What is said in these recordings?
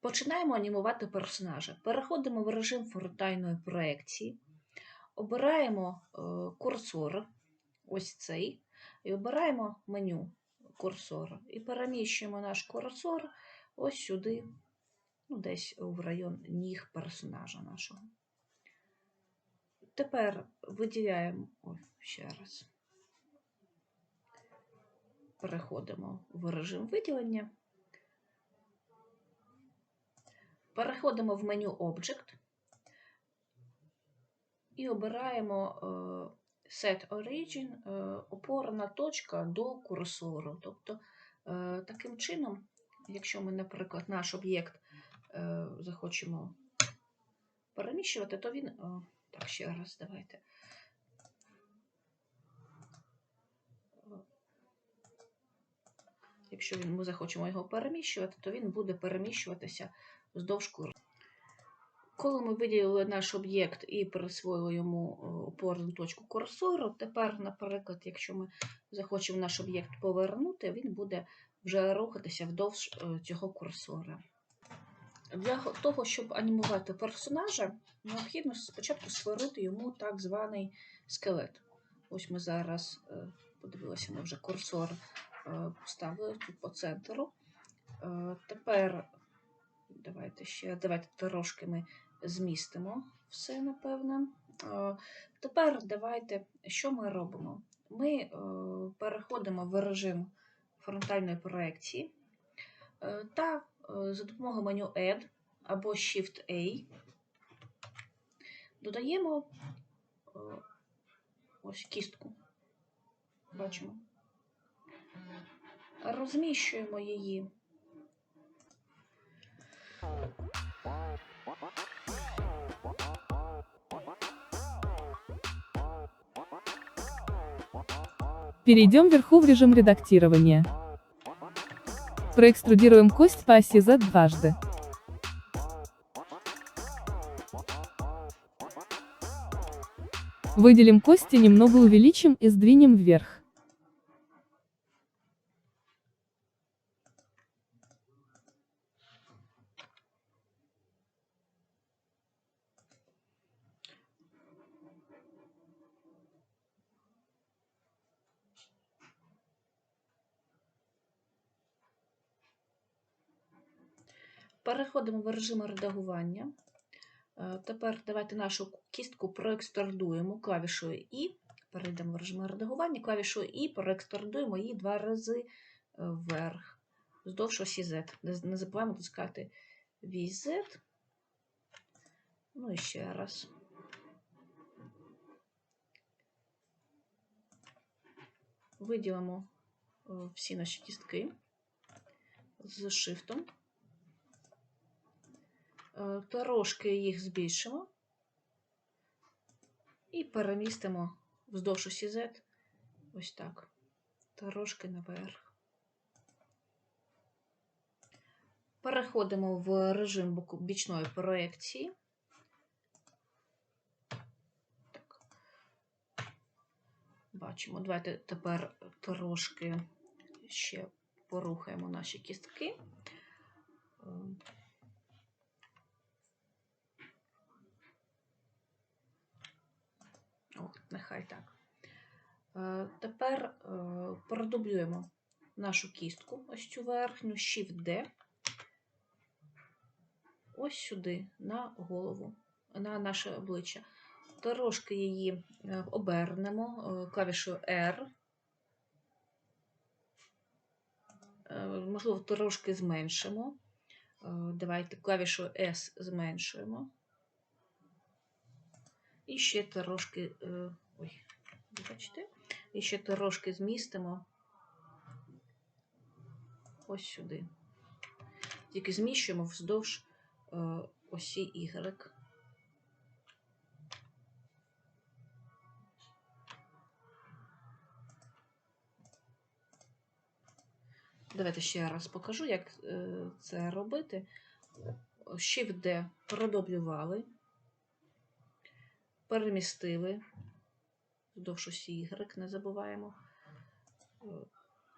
Починаємо анімувати персонажа. Переходимо в режим фронтальної проекції, обираємо е, курсор, ось цей, і обираємо меню курсора. І переміщуємо наш курсор ось сюди, ну, десь в район ніг персонажа нашого. Тепер виділяємо, ой, ще раз. Переходимо в режим виділення. Переходимо в меню Object і обираємо е, Set Origin, е, опорна точка до курсору. Тобто, е, таким чином, якщо ми, наприклад, наш об'єкт захочемо переміщувати, то він. Так, ще раз, давайте. Якщо ми захочемо його переміщувати, то він буде переміщуватися вздовж курсу. Коли ми виділили наш об'єкт і присвоїли йому е, опорну точку курсору, тепер, наприклад, якщо ми захочемо наш об'єкт повернути, він буде вже рухатися вдовж е, цього курсора. Для того, щоб анімувати персонажа, необхідно спочатку створити йому так званий скелет. Ось ми зараз е, подивилися, ми вже курсор поставили тут по центру. Тепер давайте ще давайте трошки ми змістимо все, напевне. Тепер давайте, що ми робимо? Ми е, переходимо в режим фронтальної проекції е, та е, за допомогою меню Add або Shift-A додаємо ось кістку. Бачимо. Розміщуємо її Перейдем вверху в режим редактирования. Проэкструдируем кость по оси Z дважды. Выделим кости, немного увеличим и сдвинем вверх. Переходимо в режим редагування. Е, Тепер давайте нашу кістку проекструдуємо клавішою І. Перейдемо в режим редагування, клавішою І проекструдуємо її два рази е, вверх, вздовж осі Z. Не забуваємо натискати VZ. Ну і ще раз. Виділимо е, всі наші кістки з шифтом. Е, Трошки їх збільшимо і перемістимо вздовж осі Z ось так. Трошки наверх. Переходимо в режим бічної проекції. Так. Бачимо. Давайте тепер трошки ще порухаємо наші кістки. О, нехай так. Е, Тепер е, продублюємо нашу кістку, ось цю верхню, Shift-D, ось сюди, на голову, на наше обличчя. Трошки її е, обернемо клавішою R. Можливо, трошки зменшимо. Давайте клавішою S зменшуємо. І ще трошки, е, ой, вибачте, і ще трошки змістимо ось сюди. Тільки зміщуємо вздовж е, осі Y. Давайте ще раз покажу, як е, це робити. Shift-D продублювали перемістили вздовж осі Y, не забуваємо. Е,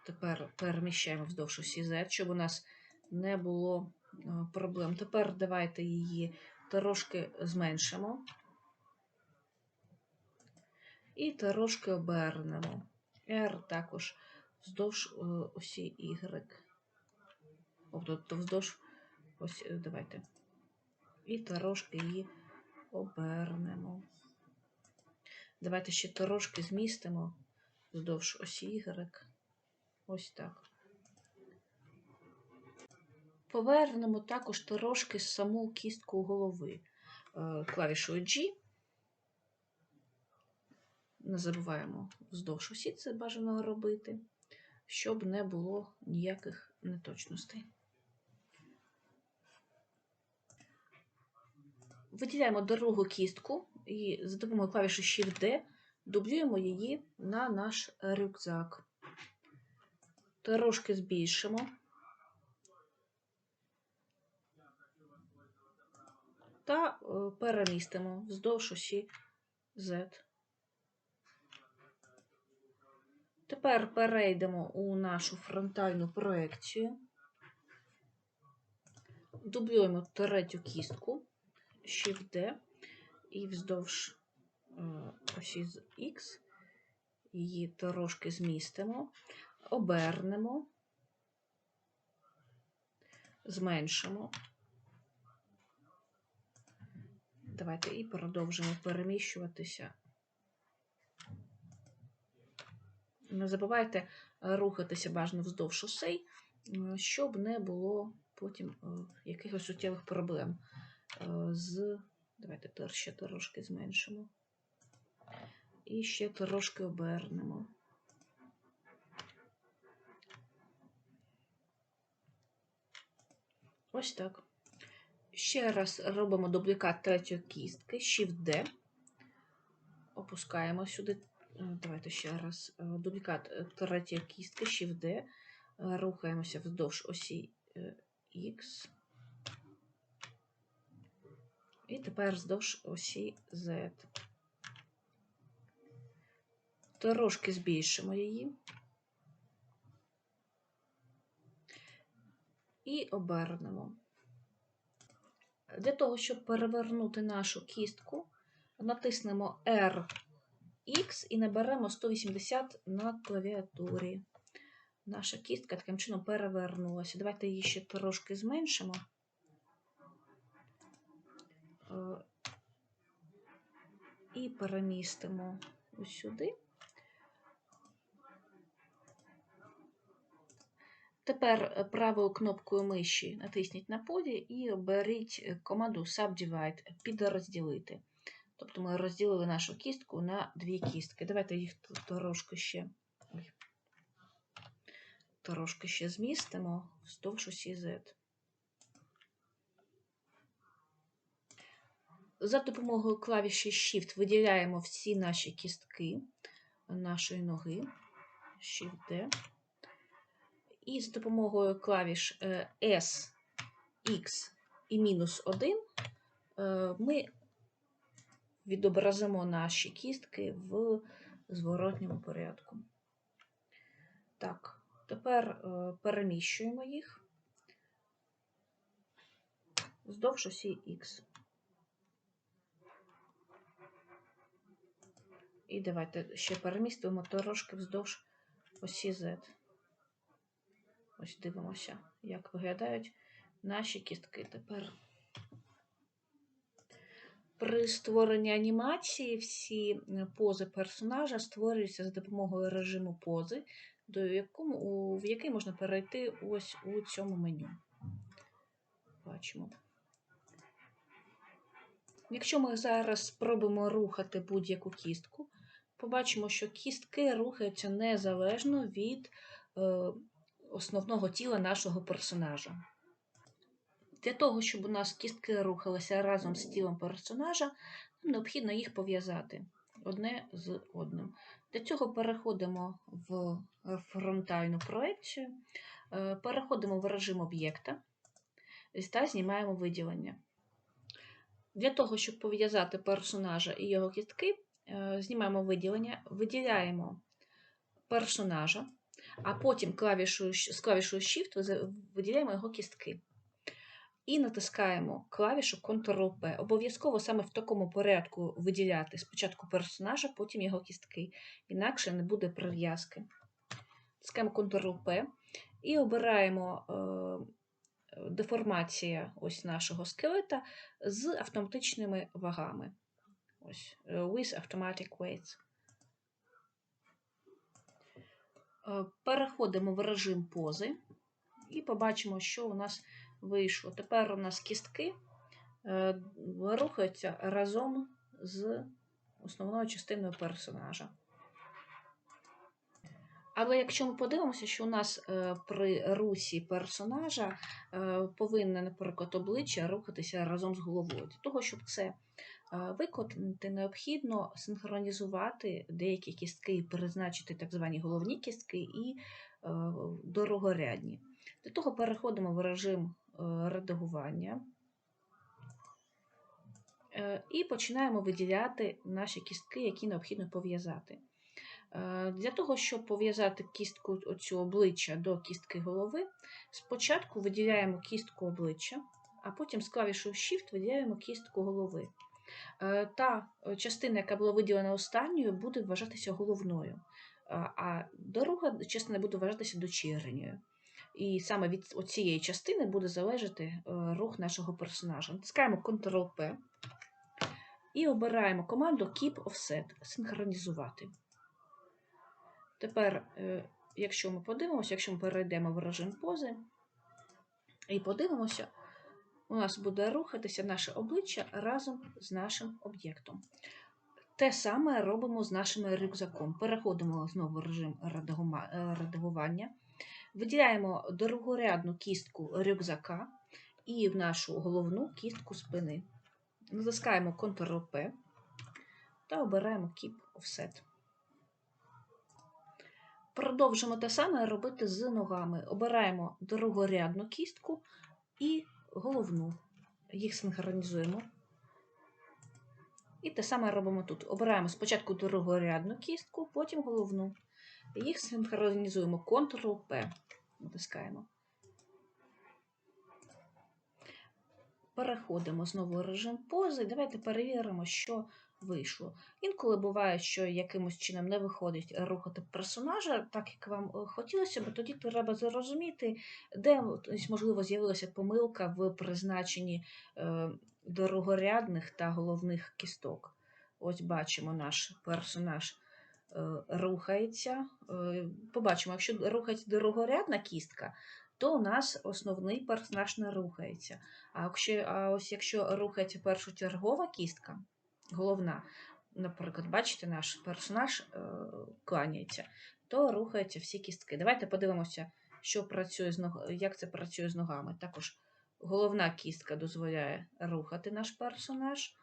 Тепер переміщаємо вздовж осі Z, щоб у нас не було е, проблем. Тепер давайте її трошки зменшимо. І трошки обернемо. R також вздовж е, осі Y. Тобто вздовж ось е, давайте. І трошки її обернемо. Давайте ще трошки змістимо вздовж осі Y. Ось так. Повернемо також трошки саму кістку голови е, клавішою G. Не забуваємо вздовж осі це бажано робити, щоб не було ніяких неточностей. Виділяємо другу кістку і за допомогою клавіші Shift-D дублюємо її на наш рюкзак. Трошки збільшимо. Та е, перемістимо вздовж осі Z. Тепер перейдемо у нашу фронтальну проекцію. Дублюємо третю кістку, Shift-D, і вздовж е, осі з X її трошки змістимо, обернемо, зменшимо. Давайте і продовжимо переміщуватися. Не забувайте е, рухатися бажано вздовж осей, щоб не було потім е, якихось суттєвих проблем е, з. Давайте ще трошки зменшимо. І ще трошки обернемо. Ось так. Ще раз робимо дублікат третьої кістки, Shift-D. Опускаємо сюди. Е, Давайте ще раз. Е, Дублікат е, третьої кістки, Shift-D. Рухаємося вздовж осі X. І тепер вздовж осі Z. Трошки збільшимо її. І обернемо. Для того, щоб перевернути нашу кістку, натиснемо RX і наберемо 180 на клавіатурі. Наша кістка таким чином перевернулася. Давайте її ще трошки зменшимо. Е, І перемістимо ось сюди. Тепер правою кнопкою миші натисніть на поді і оберіть команду Subdivide підрозділити. Тобто ми розділили нашу кістку на дві кістки. Давайте їх трошки ще, трошки ще змістимо вздовж осі Z. За допомогою клавіші Shift виділяємо всі наші кістки нашої ноги. Shift-D. І з допомогою клавіш е, S, X і мінус 1 е, ми відобразимо наші кістки в зворотньому порядку. Так, тепер е, переміщуємо їх вздовж осі X. І давайте ще перемістимо трошки вздовж осі Z. Ось дивимося, як виглядають наші кістки тепер. При створенні анімації всі е, пози персонажа створюються за допомогою режиму пози, до якому, в який можна перейти ось у цьому меню. Бачимо. Якщо ми зараз спробуємо рухати будь-яку кістку, побачимо, що кістки рухаються незалежно від е, основного тіла нашого персонажа. Для того, щоб у нас кістки рухалися разом з тілом персонажа, нам необхідно їх пов'язати одне з одним. Для цього переходимо в фронтальну проекцію, е, переходимо в режим об'єкта та знімаємо виділення. Для того, щоб пов'язати персонажа і його кістки, знімаємо виділення, виділяємо персонажа, а потім клавішою, з клавішою Shift виділяємо його кістки. І натискаємо клавішу Ctrl-P. Обов'язково саме в такому порядку виділяти спочатку персонажа, потім його кістки. Інакше не буде прив'язки. Натискаємо Ctrl-P і обираємо е, деформація ось нашого скелета з автоматичними вагами. Ось, е, with automatic weights. Е, Переходимо в режим пози і побачимо, що у нас вийшло. Тепер у нас кістки е, рухаються разом з основною частиною персонажа. Але якщо ми подивимося, що у нас при русі персонажа повинне, наприклад, обличчя рухатися разом з головою. Для того, щоб це виконати, необхідно синхронізувати деякі кістки призначити так звані головні кістки і е, дорогорядні. Для того переходимо в режим е, редагування е, і починаємо виділяти наші кістки, які необхідно пов'язати. Для того, щоб пов'язати кістку оцю обличчя до кістки голови, спочатку виділяємо кістку обличчя, а потім з клавішою Shift виділяємо кістку голови. Е, Та е, частина, яка була виділена останньою, буде вважатися головною, а- а друга частина буде вважатися дочірньою. І саме від цієї частини буде залежати е, рух нашого персонажа. Натискаємо Ctrl-P і обираємо команду Keep Offset синхронізувати. Тепер, е, якщо ми подивимося, якщо ми перейдемо в режим пози і подивимося, у нас буде рухатися наше обличчя разом з нашим об'єктом. Те саме робимо з нашим рюкзаком. Переходимо знову в режим редагування, виділяємо другорядну кістку рюкзака і в нашу головну кістку спини. Натискаємо Ctrl-P та обираємо Keep Offset. Продовжимо те саме робити з ногами. Обираємо другорядну кістку і головну. Їх синхронізуємо. І те саме робимо тут. Обираємо спочатку другорядну кістку, потім головну. Їх синхронізуємо Ctrl-P. Натискаємо. Переходимо знову в режим пози. Давайте перевіримо, що вийшло. Інколи буває, що якимось чином не виходить рухати персонажа, так як вам е, хотілося б, тоді треба зрозуміти, де можливо з'явилася помилка в призначенні е, дорогорядних та головних кісток. Ось бачимо, наш персонаж е, рухається. Побачимо, якщо рухається дорогорядна кістка, то у нас основний персонаж не рухається. А, а ось якщо рухається першочергова кістка, головна, наприклад, бачите, наш персонаж е, кланяється, то рухаються всі кістки. Давайте подивимося, що працює з ног... як це працює з ногами. Також головна кістка дозволяє рухати наш персонаж,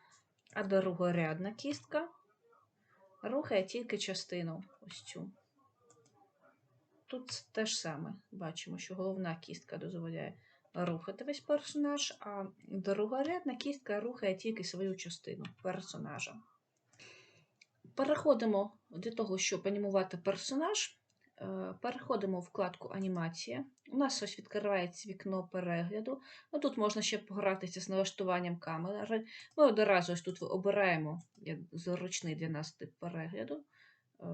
а другорядна кістка рухає тільки частину ось цю. Тут те ж саме бачимо, що головна кістка дозволяє рухати весь персонаж, а другорядна кістка рухає тільки свою частину персонажа. Переходимо для того, щоб анімувати персонаж. е, Переходимо в вкладку Анімація. У нас ось відкривається вікно перегляду. Ну, тут можна ще погратися з налаштуванням камери. Ми одразу ось тут обираємо зручний для нас тип перегляду. Е,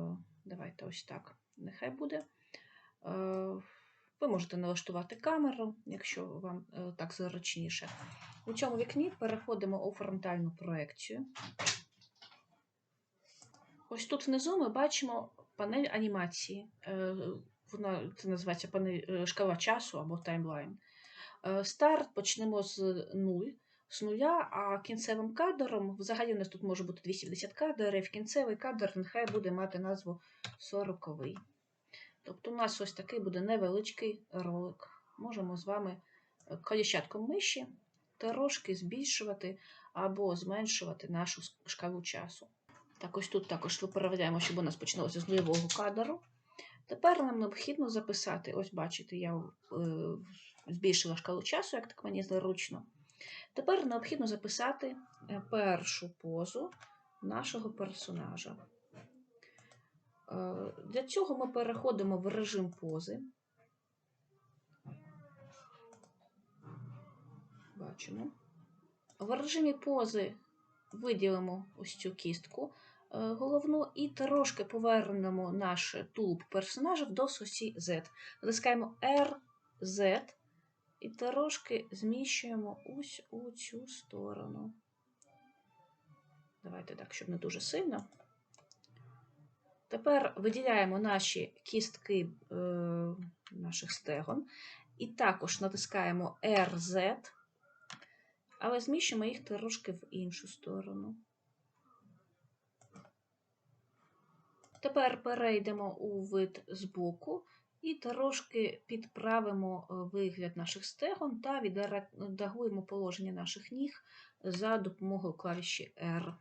Давайте ось так. Нехай буде. Ви можете налаштувати камеру, якщо вам е, так зручніше. У цьому вікні переходимо у фронтальну проекцію. Ось тут внизу ми бачимо панель анімації. Е, Вона це називається панель е, шкала часу або таймлайн. Старт почнемо з 0, з нуля, а кінцевим кадром взагалі у нас тут може бути 250 кадрів. Кінцевий кадр нехай буде мати назву 40. Тобто у нас ось такий буде невеличкий ролик. Можемо з вами е, коліщатком миші трошки збільшувати або зменшувати нашу шкалу часу. Так, ось тут також виправляємо, щоб у нас починалося з нульового кадру. Тепер нам необхідно записати, ось бачите, я е, збільшила шкалу часу, як так мені зручно. Тепер необхідно записати е, першу позу нашого персонажа. Е, Для цього ми переходимо в режим пози. Бачимо. В режимі пози виділимо ось цю кістку е, головну і трошки повернемо наш тулуб персонажа до осі Z. Натискаємо R, Z і трошки зміщуємо ось у цю сторону. Давайте так, щоб не дуже сильно. Тепер виділяємо наші кістки е, наших стегон і також натискаємо RZ, але зміщуємо їх трошки в іншу сторону. Тепер перейдемо у вид збоку і трошки підправимо е, вигляд наших стегон та відредагуємо положення наших ніг за допомогою клавіші R.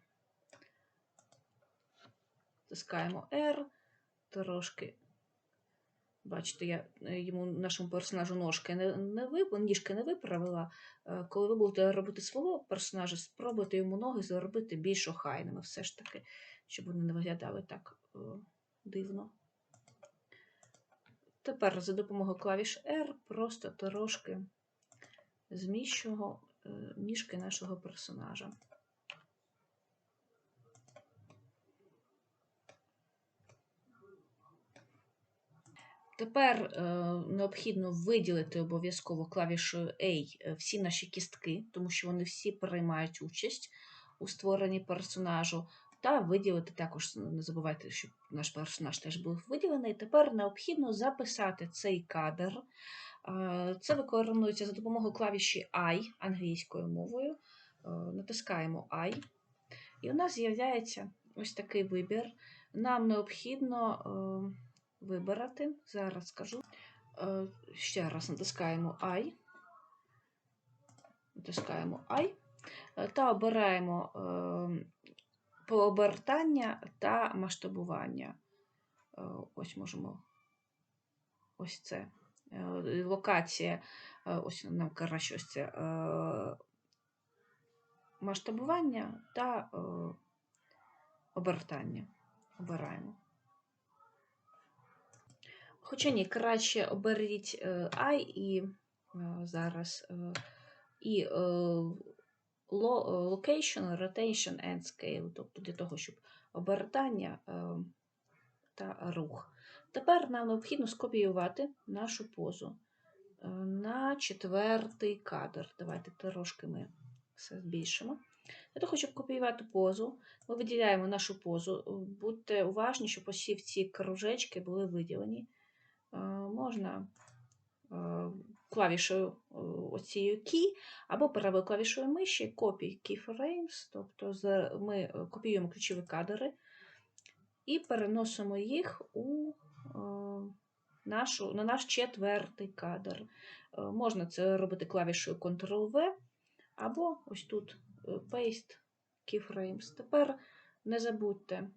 Тискаємо R, трошки. Бачите, я е, йому нашому персонажу ножки не, не вип... ніжки не виправила. Е, Коли ви будете робити свого персонажа, спробуйте йому ноги зробити більш охайними, все ж таки, щоб вони не виглядали так е, дивно. Тепер за допомогою клавіш R просто трошки зміщуємо ніжки нашого персонажа. Тепер е, необхідно виділити обов'язково клавішою A е, всі наші кістки, тому що вони всі приймають участь у створенні персонажу. Та виділити також, не забувайте, щоб наш персонаж теж був виділений. Тепер необхідно записати цей кадр. Е, Це виконується за допомогою клавіші I англійською мовою. Натискаємо I. І у нас з'являється ось такий вибір. Нам необхідно вибирати. Зараз скажу. Е, Ще раз натискаємо I. Натискаємо I. Та обираємо е, пообертання та масштабування. Е, Ось можемо ось це. Локація, ось нам краще ось це масштабування та обертання. Обираємо. Хоча ні, краще оберіть е, I і е, зараз е, і е, lo- е, location, rotation and scale, тобто для того, щоб обертання е, та рух. Тепер нам необхідно скопіювати нашу позу е, на четвертий кадр. Давайте трошки ми все збільшимо. Для того, щоб копіювати позу, ми виділяємо нашу позу. Будьте уважні, щоб усі ці кружечки були виділені. Е, Можна е, клавішою е, оцією key або правою клавішою миші copy keyframes, тобто ми копіюємо ключові кадри і переносимо їх у нашу, на наш четвертий кадр. Можна це робити клавішою Ctrl-V або ось тут Paste Keyframes. Тепер не забудьте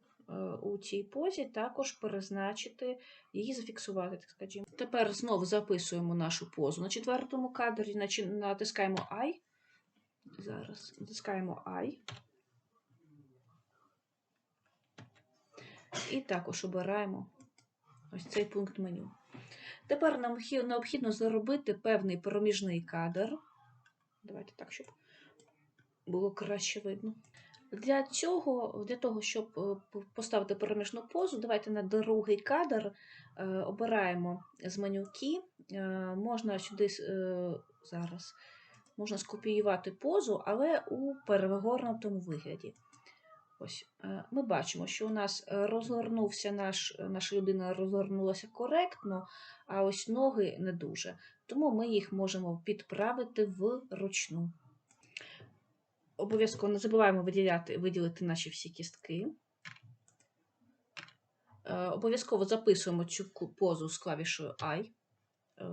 у цій позі також перезначити її зафіксувати, так скажімо. Тепер знову записуємо нашу позу на четвертому кадрі, натискаємо I. Зараз натискаємо I. І також обираємо ось цей пункт меню. Тепер нам необхідно заробити певний проміжний кадр. Давайте так, щоб було краще видно. Для цього, для того, щоб е, поставити переміжну позу, давайте на другий кадр е, обираємо з меню Е, Можна сюди зараз можна скопіювати позу, але у перегорнутому вигляді. Ось ми бачимо, що у нас розгорнувся наш, наша людина розгорнулася коректно, а ось ноги не дуже. Тому ми їх можемо підправити вручну. Обов'язково не забуваємо виділяти, виділити наші всі кістки. Е, Обов'язково записуємо цю позу з клавішою I, е,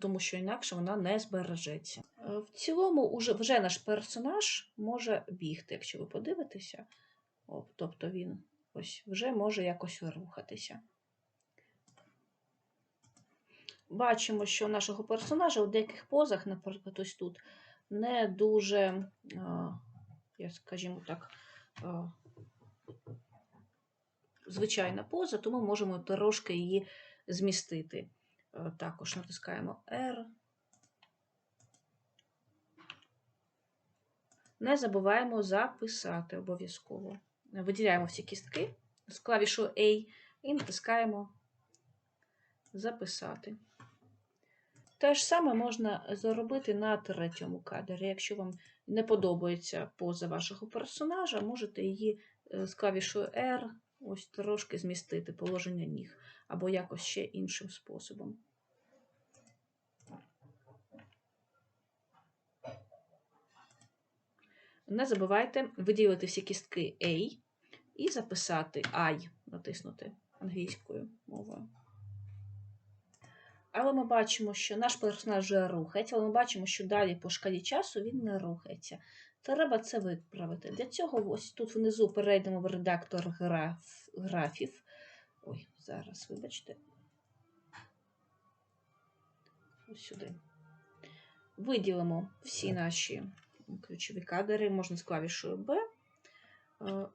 тому що інакше вона не збережеться. Е, В цілому уже, вже наш персонаж може бігти, якщо ви подивитеся. О, тобто він ось вже може якось рухатися. Бачимо, що у нашого персонажа у деяких позах, наприклад, ось тут, не дуже, е, я скажімо так, е, звичайна поза, тому можемо трошки її змістити. Е, Також натискаємо R. Не забуваємо записати обов'язково. Виділяємо всі кістки з клавішою A і натискаємо записати. Те ж саме можна зробити на третьому кадрі. Якщо вам не подобається поза вашого персонажа, можете її е, з клавішою R ось трошки змістити положення ніг або якось ще іншим способом. Не забувайте виділити всі кістки A і записати I, натиснути англійською мовою. Але ми бачимо, що наш персонаж вже рухається, але ми бачимо, що далі по шкалі часу він не рухається. Треба це виправити. Для цього ось тут внизу перейдемо в редактор граф, графів. Ой, зараз, вибачте. Ось сюди. Виділимо всі наші ключові кадри, можна з клавішою B. е,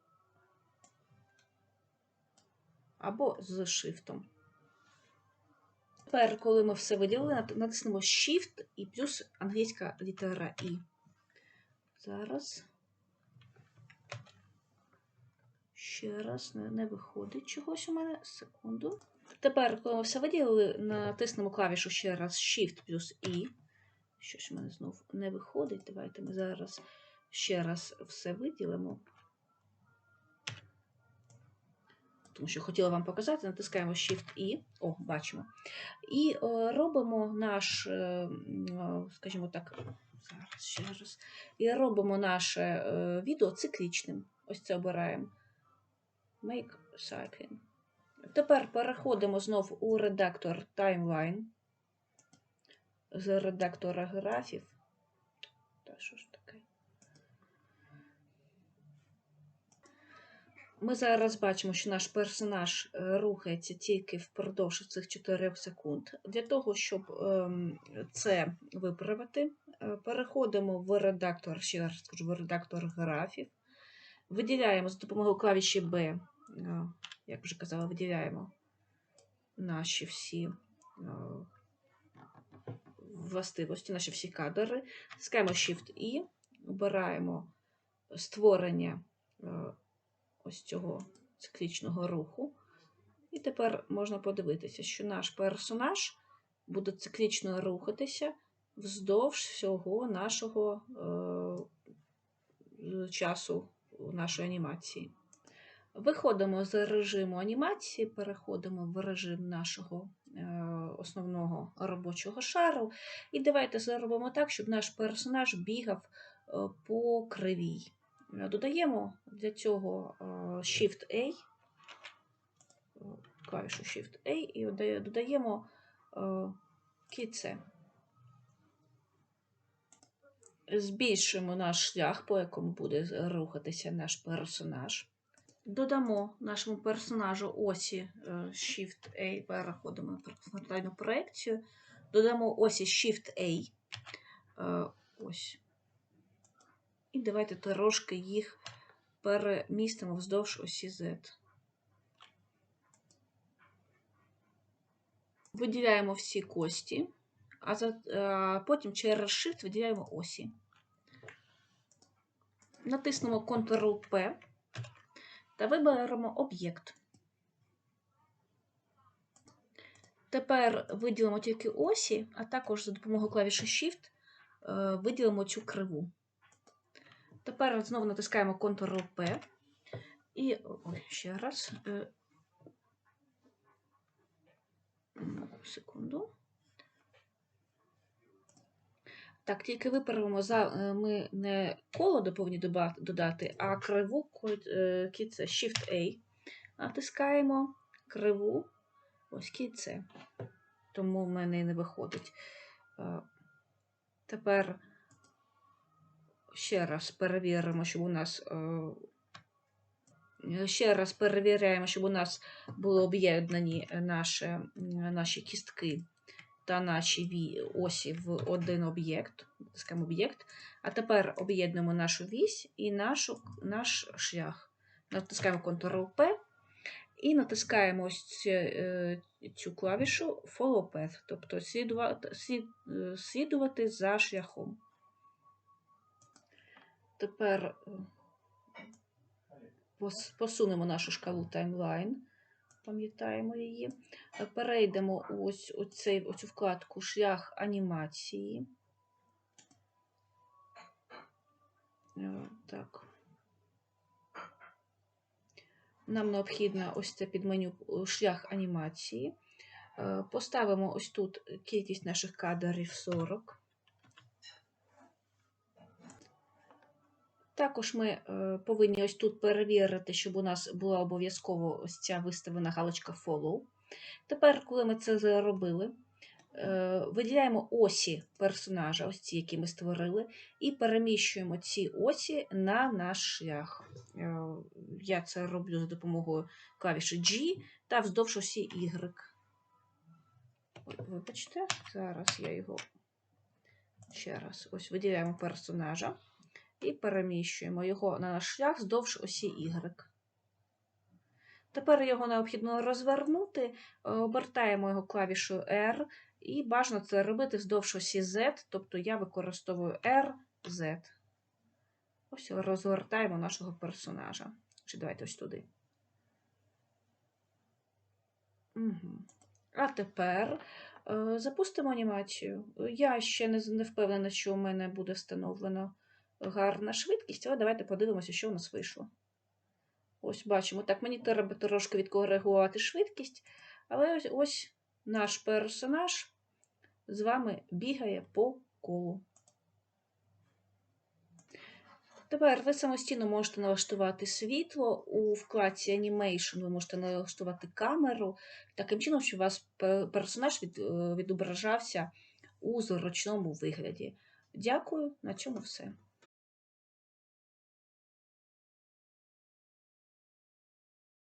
Або з шифтом. Тепер, коли ми все виділили, натиснемо Shift і плюс англійська літера І. Зараз. Ще раз, не, не виходить чогось у мене. Секунду. Тепер, коли ми все виділили, натиснемо клавішу ще раз Shift плюс І. Щось у мене знов не виходить. Давайте ми зараз ще раз все виділимо. Тому що хотіла вам показати, натискаємо Shift-I, о, бачимо. І е, робимо наш, е, е, скажімо так, зараз ще раз. І робимо наше відео циклічним. Ось це обираємо. Make cycling. Тепер переходимо знов у редактор Timeline з редактора графів. Та що ж Ми зараз бачимо, що наш персонаж е, рухається тільки впродовж цих 4 секунд. Для того, щоб ем, це виправити, е, переходимо в редактор, ще раз скажу, в редактор графів. Виділяємо за допомогою клавіші B, е, як вже казала, виділяємо наші всі властивості, наші всі кадри. Тискаємо Shift-I, обираємо створення ось цього циклічного руху. І тепер можна подивитися, що наш персонаж буде циклічно рухатися вздовж всього нашого е, часу нашої анімації. Виходимо з режиму анімації, переходимо в режим нашого е, основного робочого шару. І давайте зробимо так, щоб наш персонаж бігав е, по кривій. Е, Додаємо для цього е, Shift-A, е, клавішу Shift-A і додаємо е, кільце. Збільшимо наш шлях, по якому буде рухатися наш персонаж. Додамо нашому персонажу осі Shift-A, переходимо на фронтальну проекцію. Додамо осі Shift-A. Ось. І давайте трошки їх перемістимо вздовж осі Z. Виділяємо всі кості, а а потім через Shift виділяємо осі. Натиснемо Ctrl-P та виберемо об'єкт. Тепер виділимо тільки осі, а також за допомогою клавіші Shift е, виділимо цю криву. Тепер знову натискаємо Ctrl-P. І ой, ще раз. е, Секунду. Так, тільки виправимо за е, ми не коло доба- додати, а криву е, кільце Shift-A. Натискаємо криву, ось кільце. Тому в мене і не виходить. Тепер ще раз перевіримо, щоб у нас. е, Ще раз перевіряємо, щоб у нас були об'єднані наші, наші кістки та наші осі в один об'єкт. Об'єкт. А тепер об'єднуємо нашу вісь і нашу, наш шлях. Натискаємо Ctrl-P І натискаємо ось цю, е, цю клавішу Follow Path, тобто слідувати, е, слідувати за шляхом. Тепер е, посунемо нашу шкалу таймлайн, пам'ятаємо її. Е, Перейдемо ось оцей, оцю вкладку шлях анімації. Е, Так. Нам необхідно ось це підменю шлях анімації. Поставимо ось тут кількість наших кадрів 40. Також ми е, повинні ось тут перевірити, щоб у нас була обов'язково ось ця виставлена галочка Follow. Тепер, коли ми це зробили, е, виділяємо осі персонажа, ось ці, які ми створили, і переміщуємо ці осі на наш шлях. Е, Я це роблю за допомогою клавіші G та вздовж осі Y. Вибачте, зараз я його ще раз ось виділяємо персонажа і переміщуємо його на наш шлях вздовж осі Y. Тепер його необхідно розвернути, е, обертаємо його клавішою R, і бажано це робити вздовж осі Z, тобто я використовую R, Z. Ось розвертаємо нашого персонажа. Чи давайте ось туди. Угу. А тепер е, запустимо анімацію. Я ще не впевнена, що у мене буде встановлено гарна швидкість, але давайте подивимося, що у нас вийшло. Ось бачимо. Так, мені треба трошки відкоригувати швидкість, але ось, ось наш персонаж з вами бігає по колу. Тепер ви самостійно можете налаштувати світло. У вкладці Animation ви можете налаштувати камеру таким чином, щоб у вас персонаж е, відображався у зручному вигляді. Дякую, на цьому все.